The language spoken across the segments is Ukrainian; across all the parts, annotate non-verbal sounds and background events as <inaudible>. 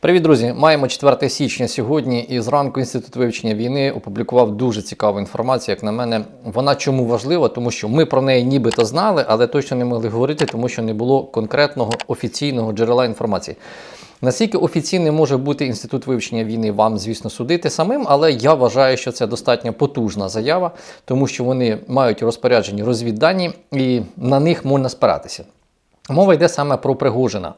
Привіт, друзі! Маємо 4 січня сьогодні, і зранку інститут вивчення війни опублікував дуже цікаву інформацію. Як на мене, вона чому важлива, тому що ми про неї нібито знали, але точно не могли говорити, тому що не було конкретного офіційного джерела інформації. Наскільки офіційним може бути інститут вивчення війни, вам, звісно, судити самим, але я вважаю, що це достатньо потужна заява, тому що вони мають розпоряджені розвіддані і на них можна спиратися. Мова йде саме про Пригожина.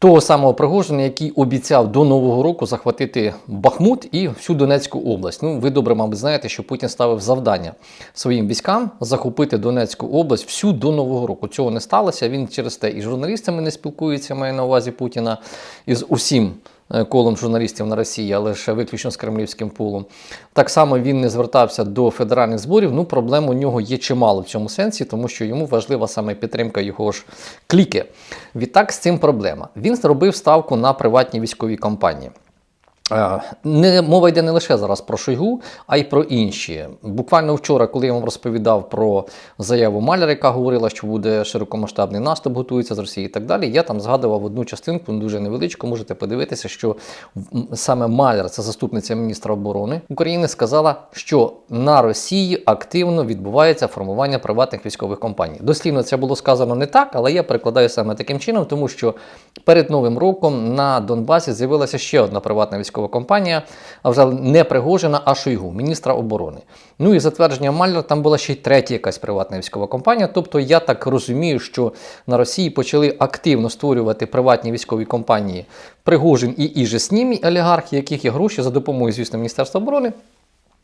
Того самого Пригожина, який обіцяв до Нового року захватити Бахмут і всю Донецьку область. Ну, ви добре, мабуть, знаєте, що Путін ставив завдання своїм військам захопити Донецьку область всю до Нового року. Цього не сталося. Він через те і журналістами не спілкується, має на увазі Путіна, і з усім колом журналістів на Росії, але лише виключно з кремлівським пулом. Так само він не звертався до федеральних зборів. Ну, проблем у нього є чимало в цьому сенсі, тому що йому важлива саме підтримка його ж кліки. Відтак з цим проблема. Він зробив ставку на приватні військові компанії. Е, Не, мова йде не лише зараз про Шойгу, а й про інші. Буквально вчора, коли я вам розповідав про заяву Маляра, яка говорила, що буде широкомасштабний наступ, готується з Росії і так далі, я там згадував одну частинку, дуже невеличку, можете подивитися, що саме Маляр, це заступниця міністра оборони України, сказала, що на Росії активно відбувається формування приватних військових компаній. Дослівно це було сказано не так, але я перекладаю саме таким чином, тому що перед Новим роком на Донбасі з'явилася ще одна приватна військова компанія, а вже не Пригожина, а Шойгу, міністра оборони. Ну і затвердження Маляр, там була ще й третя якась приватна військова компанія. Тобто я так розумію, що на Росії почали активно створювати приватні військові компанії Пригожин і іже з ними олігархи, яких є гроші за допомогою, звісно, Міністерства оборони.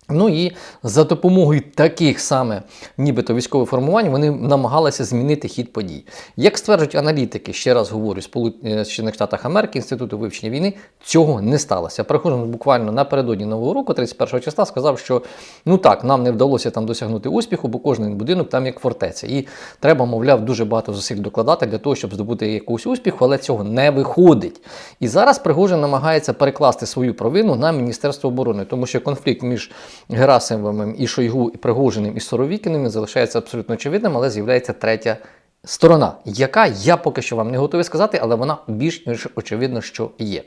Ну і за допомогою таких саме, нібито військових формувань, вони намагалися змінити хід подій. Як стверджують аналітики, ще раз говорю, Сполучених Штатах Америки, Інституту вивчення війни, цього не сталося. Прихожин буквально напередодні Нового року, 31 числа, сказав, що ну так, нам не вдалося там досягнути успіху, бо кожен будинок там як фортеця. І треба, мовляв, дуже багато зусиль докладати для того, щоб здобути якийсь успіх, але цього не виходить. І зараз Пригожин намагається перекласти свою провину на Міністерство оборони, тому що конфлікт між Герасимовим і Шойгу, і Пригожиним і Соровікіним залишається абсолютно очевидним, але з'являється третя сторона, яка я поки що вам не готовий сказати, але вона більш ніж очевидно, що є.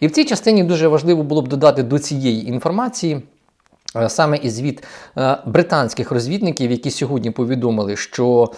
І в цій частині дуже важливо було б додати до цієї інформації. е, Саме і звіт е, британських розвідників, які сьогодні повідомили, що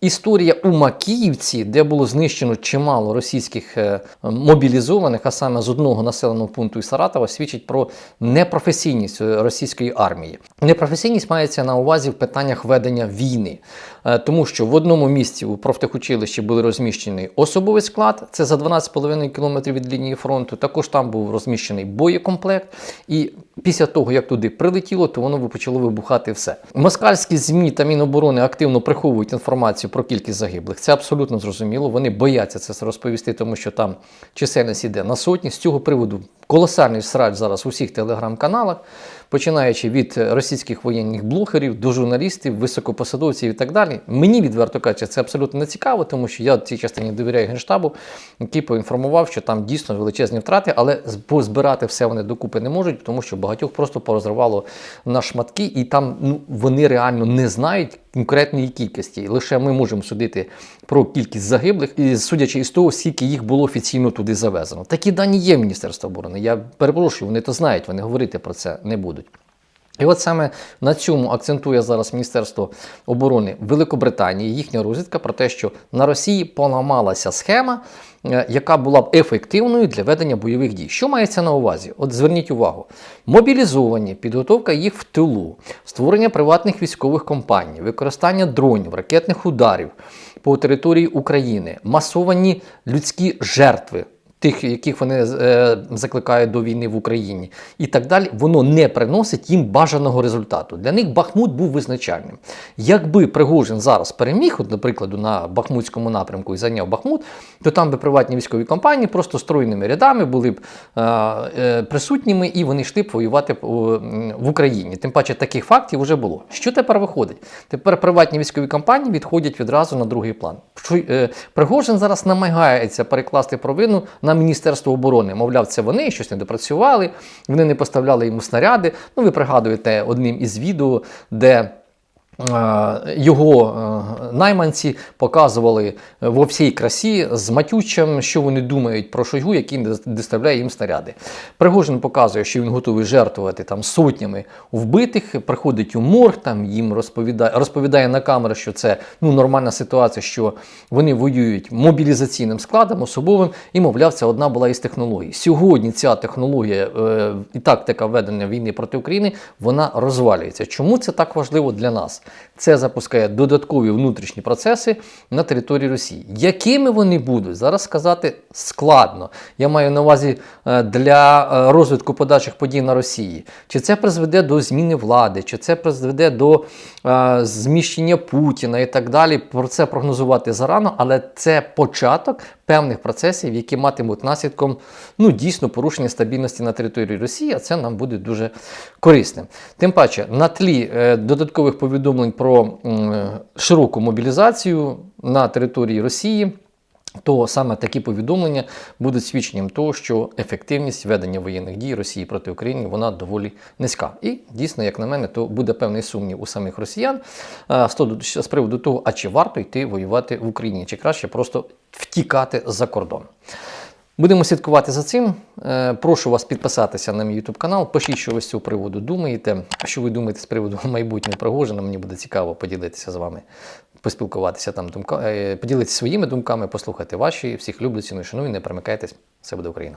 Історія у Макіївці, де було знищено чимало російських е, мобілізованих, а саме з одного населеного пункту і Саратова, свідчить про непрофесійність е, російської армії. Непрофесійність мається на увазі в питаннях ведення війни, Е, тому що в одному місці у профтехучилищі були розміщений особовий склад, це за 12,5 км від лінії фронту. Також там був розміщений боєкомплект. І після того, як туди прилетіло, то воно почало вибухати все. Москальські ЗМІ та Міноборони активно приховують інформацію про кількість загиблих. Це абсолютно зрозуміло. Вони бояться це розповісти, тому що там чисельність іде на сотні. З цього приводу колосальний срач зараз у всіх телеграм-каналах, починаючи від російських воєнних блогерів до журналістів, високопосадовців і так далі. Мені відверто кажучи, це абсолютно не цікаво, тому що я цій частині довіряю генштабу, який поінформував, що там дійсно величезні втрати, але з- позбирати все вони докупи не можуть, тому що багатьох просто порозривало на шматки, і там ну, вони реально не знають конкретної кількості. Лише ми можемо судити про кількість загиблих, і судячи із того, скільки їх було офіційно туди завезено. Такі дані є в Міністерства оборони. Я перепрошую, вони то знають, вони говорити про це не будуть. І от саме на цьому акцентує зараз Міністерство оборони Великобританії, їхня розвідка про те, що на Росії поламалася схема, е, яка була б ефективною для ведення бойових дій. Що мається на увазі? От зверніть увагу: мобілізовані, підготовка їх в тилу, створення приватних військових компаній, використання дронів, ракетних ударів по території України, масовані людські жертви тих, яких вони е, закликають до війни в Україні, і так далі, воно не приносить їм бажаного результату. Для них Бахмут був визначальним. Якби Пригожин зараз переміг, от, наприклад, на Бахмутському напрямку і зайняв Бахмут, то там би приватні військові компанії просто стройними рядами були б е, е, присутніми і вони йшли б воювати в Україні. Тим паче таких фактів вже було. Що тепер виходить? Тепер приватні військові компанії відходять відразу на другий план. Пригожин зараз намагається перекласти провину на Міністерство оборони. Мовляв, це вони щось не допрацювали, вони не поставляли йому снаряди. Ну, ви пригадуєте одним із відео, де Його е, найманці показували во всій красі з матючем, що вони думають про Шойгу, який доставляє їм снаряди. Пригожин показує, що він готовий жертвувати там сотнями вбитих. Приходить у морг, там їм розповідає, розповідає на камеру, що це ну, нормальна ситуація, що вони воюють мобілізаційним складом, особовим, і мовляв, це одна була із технологій. Сьогодні ця технологія е, і тактика ведення війни проти України вона розвалюється. Чому це так важливо для нас? Це запускає додаткові внутрішні процеси на території Росії. Якими вони будуть, зараз сказати складно. Я маю на увазі е, для е, розвитку подальших подій на Росії. Чи це призведе до зміни влади, чи це призведе до е, зміщення Путіна і так далі. Про це прогнозувати зарано, але це початок певних процесів, які матимуть наслідком ну, дійсно порушення стабільності на території Росії, а це нам буде дуже корисним. Тим паче, на тлі додаткових повідомлень про широку мобілізацію на території Росії. То саме такі повідомлення будуть свідченням того, що ефективність ведення воєнних дій Росії проти України вона доволі низька. І дійсно, як на мене, то буде певний сумнів у самих росіян з приводу того, а чи варто йти воювати в Україні, чи краще просто втікати за кордон. Будемо слідкувати за цим. Е, Прошу вас підписатися на мій YouTube канал. Пишіть, що ви з цього приводу думаєте. Що ви думаєте з приводу <laughs> майбутнього Пригожина. Мені буде цікаво поділитися з вами, поспілкуватися там думка, е, поділитися своїми думками, послухати ваші. Всіх люблю, ціную, шаную, не перемикайтесь. Все буде Україна.